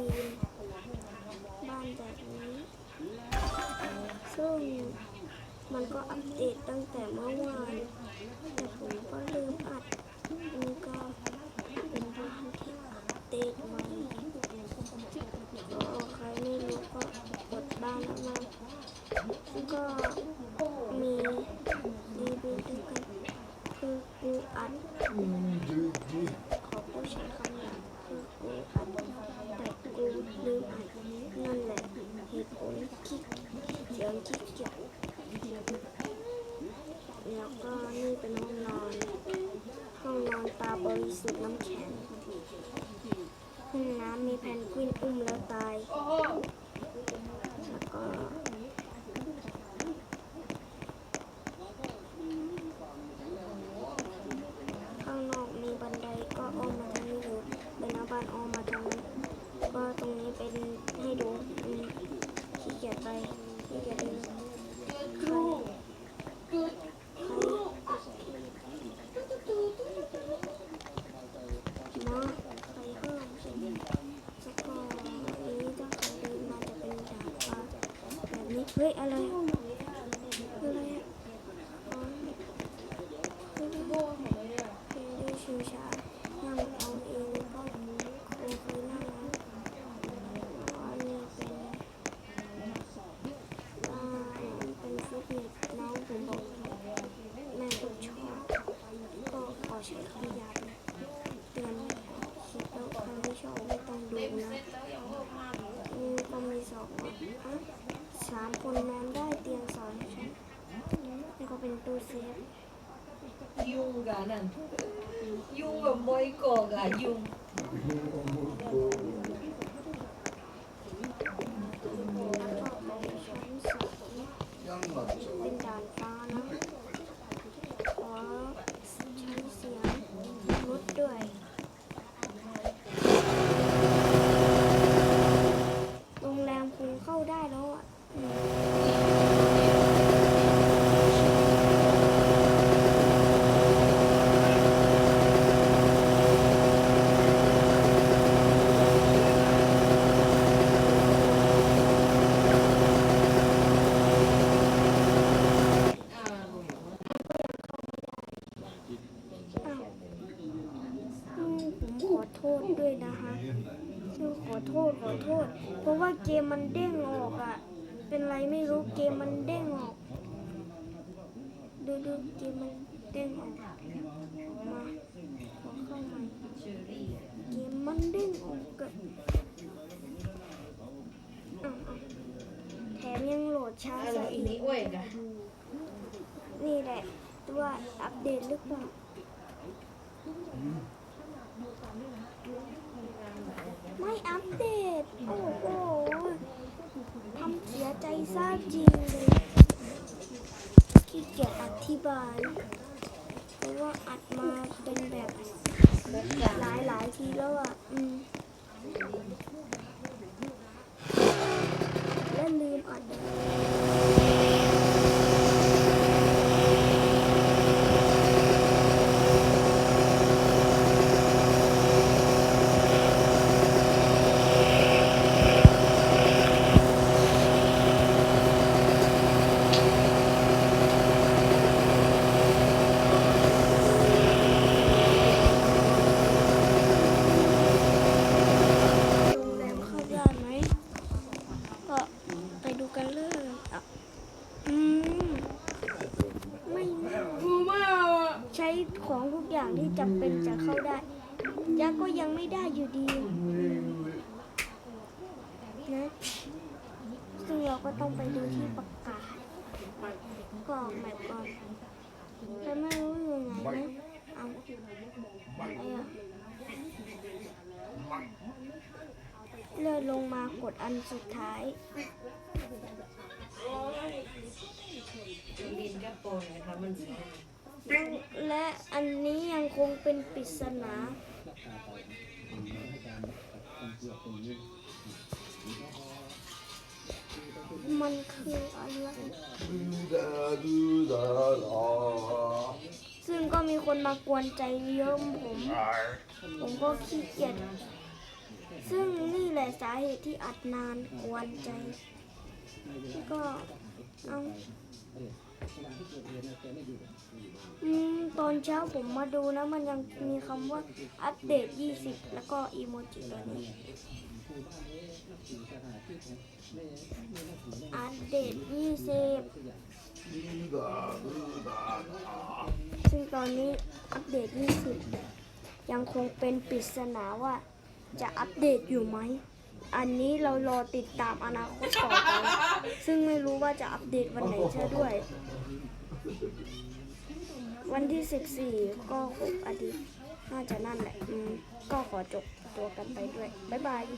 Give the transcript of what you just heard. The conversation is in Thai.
านอัปเดตเกาะดีนบ้านแบบนี้ ซึ่งมันก็อัปเดตตั้งแต่เมื่อวาน แต่ผมก็ลืมอัดนี่ก็เป็นบ้านที่อัปเดตใหม่ก็ใครไม่รู้ก็กดบ้านแล้วมาแล้วก็มีดีบีด้วยกันคือกูอัด ขอผู้ใช้คำหยาบคือกูอัดแต่กูลืมอัดนั่นแหละเหตุผลขี้เสียงขี้เกียจ แล้วก็นี่เป็นห้องนอน ห้องนอนตาบริสุทธิ์น้ำแข็งห้องน้ำมีแพนกวินอุ้มแล้วตาย แล้วก็ข้างนอกมีบันไดก็อ้อมมาทางนี้อยู่เป็นหน้าบ้านอ้อมมาทางนั้นก็ตรงนี้เป็นให้ดูอืมขี้เกียจไปขี้เกียจเดินใครใครมาใครห้ามใช่ไหมแล้วก็อันนี้ถ้าใครเดินมาจะเป็นดาดฟ้าแบบนี้เฮ้ยอะไรอะไรอะอ๋อเฮ้ยเป็นด้วยชิวชานั่งเอาเองก็คงเคยนั่งนะอ๋ออันนี้เป็นอ่าเป็นฟิตเนสน้องผมบอกแม่ผมชอบก็ขอใช้คำหยาบนะเตือนคิดแล้วใครไม่ชอบไม่ต้องดูนะอืมก็มีสองอะ สามคนนอนได้เตียงสองชั้นนี่ก็เป็นตู้เซฟยุงกันนั่นยุงแบบมอยกอกอะยุง แล้วก็เป็นชั้นสองเป็นด่านฟ้านะขอชั้นเสียงรถด้วย โรงแรมคงเข้าได้แล้วอะอืมอ้าวอืมผม ขอโทษด้วยนะคะคือขอโทษขอโทษ เพราะว่าเกมมันเด้งออกอะ เป็นไรไม่รู้เกมมันเด้งออก ดูดูเกมมันเด้งออกมาขอเข้าใหม่เกมมันเด้งออกอะอ้าวอ้าวแถมยังโหลดช้าอีกนนี่แหละ ตัวอัปเดตหรือเปล่า ไม่อัปเดต โอ้โหทำเสียใจซาบจริงเลยขี้เกียจอธิบาย เพราะว่าอัดมาเป็นแบบหลายหลายทีแล้วอะ อืมและลืมอัด โรงแรมเข้าได้ไหม ก็ไปดูกันเลย อืมไม่น่ากูไม่เอาอะใช้ของทุกอย่างที่จำเป็นจะเข้าได้ยักษ์ก็ยังไม่ได้อยู่ดีนะซึ่งเราก็ต้องไปดูที่ประกาศก็แมปก่อนแต่ไม่รู้อยู่ไหนนะเอาอะไอะเลื่อนลงมากดอันสุดท้าย ดินกับโปนนะคะมันสีและอันนี้ยังคงเป็นปริศนามันคืออะไร ซึ่งก็มีคนคนมากวนใจเยอะผม ผมก็ขี้เกียจ ซึ่งนี่แหละสาเหตุที่อัดนานกวนใจ ก็เอาอืมตอนเช้าผมมาดูนะ มันยังมีคำว่าอัปเดต 20 แล้วก็อีโมจิตัวนี้อัปเดต 20 ซึ่งตอนนี้อัปเดต 20 ยังคงเป็นปริศนาว่าจะอัปเดตอยู่ไหม อันนี้เรารอติดตามอนาคตต่อไปซึ่งไม่รู้ว่าจะอัปเดตวันไหนเช่ด้วย วันที่ 14 ก็ครบอาทิตย์น่าจะนั่นแหละก็ขอจบตัวกันไปด้วย บ๊ายบาย